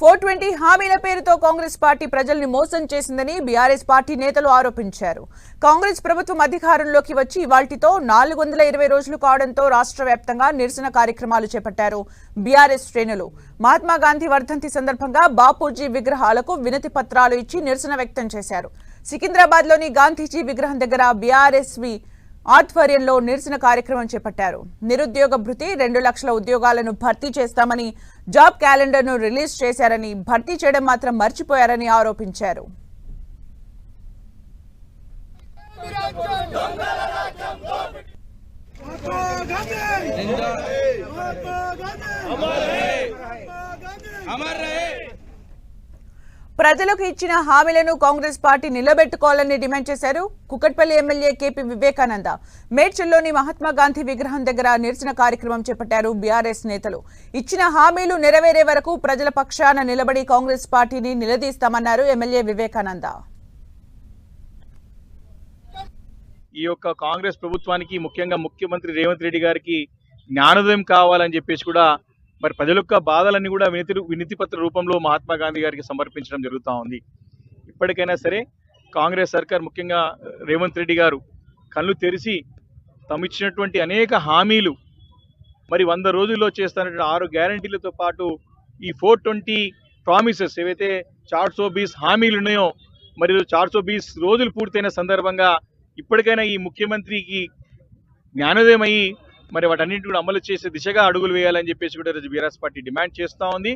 Four twenty హామీల పేరుతో Congress party ప్రజల్ని మోసం చేసిందని బీఆర్ఎస్ పార్టీ నేతలు ఆరోపించారు. కాంగ్రెస్ ప్రభుత్వం అధికారంలోకి వచ్చి ఇవాల్టితో నాలుగు వందల ఇరవై రోజులు కావడంతో రాష్ట్ర వ్యాప్తంగా నిరసన కార్యక్రమాలు చేపట్టారు బీఆర్ఎస్ శ్రేణులు. మహాత్మా గాంధీ వర్ధంతి సందర్భంగా బాపూజీ విగ్రహాలకు వినతి పత్రాలు ఇచ్చి నిరసన వ్యక్తం చేశారు. సికింద్రాబాద్లోని గాంధీజీ విగ్రహం దగ్గర బీఆర్ఎస్వి ఆధ్వర్యంలో నిరసన కార్యక్రమం చేపట్టారు. నిరుద్యోగ భృతి రెండు లక్షల ఉద్యోగాలను భర్తీ చేస్తామని జాబ్ క్యాలెండర్ను రిలీజ్ చేశారని భర్తీ చేయడం మాత్రం మర్చిపోయారని ఆరోపించారు. అమర్ ప్రజలకు ఇచ్చిన హామీలను కాంగ్రెస్ పార్టీ నిలబెట్టుకోవాలని డిమాండ్ చేశారు. Kukatpally MLA KP Vivekananda. మేడ్చల్లోని Mahatma Gandhi విగ్రహం దగ్గర నిరసన కార్యక్రమం చేపట్టారు బీఆర్ఎస్ నేతలు. ఇచ్చిన హామీలు నెరవేరే వరకు ప్రజల పక్షాన నిలబడి కాంగ్రెస్ పార్టీని నిలదీస్తామన్నారు ఎమ్మెల్యే వివేకానంద. ఈ యొక్క కాంగ్రెస్ ప్రభుత్వానికి ముఖ్యంగా ముఖ్యమంత్రి రేవంత్ రెడ్డి గారికి జ్ఞానోదయం కావాలని చెప్పేసి కూడా మరి ప్రజల యొక్క బాధలన్నీ కూడా వినతి వినతి పత్ర రూపంలో మహాత్మా గాంధీ గారికి సమర్పించడం జరుగుతూ ఉంది. ఇప్పటికైనా సరే కాంగ్రెస్ సర్కార్ ముఖ్యంగా రేవంత్ రెడ్డి గారు కళ్ళు తెరిచి తమిచ్చినటువంటి అనేక హామీలు మరి వంద రోజుల్లో చేస్తున్నటువంటి ఆరు గ్యారంటీలతో పాటు ఈ ఫోర్ ట్వంటీ ప్రామిసెస్ ఏవైతే చార్సో బీస్ హామీలు ఉన్నాయో మరి చార్సో బీస్ రోజులు పూర్తయిన సందర్భంగా ఇప్పటికైనా ఈ ముఖ్యమంత్రికి జ్ఞానోదయం అయ్యి మరి వాటన్నింటి కూడా అమలు చేసే దిశగా అడుగులు వేయాలని చెప్పేసి కూడా ఈరోజు బీఆర్ఎస్ పార్టీ డిమాండ్ చేస్తూ ఉంది.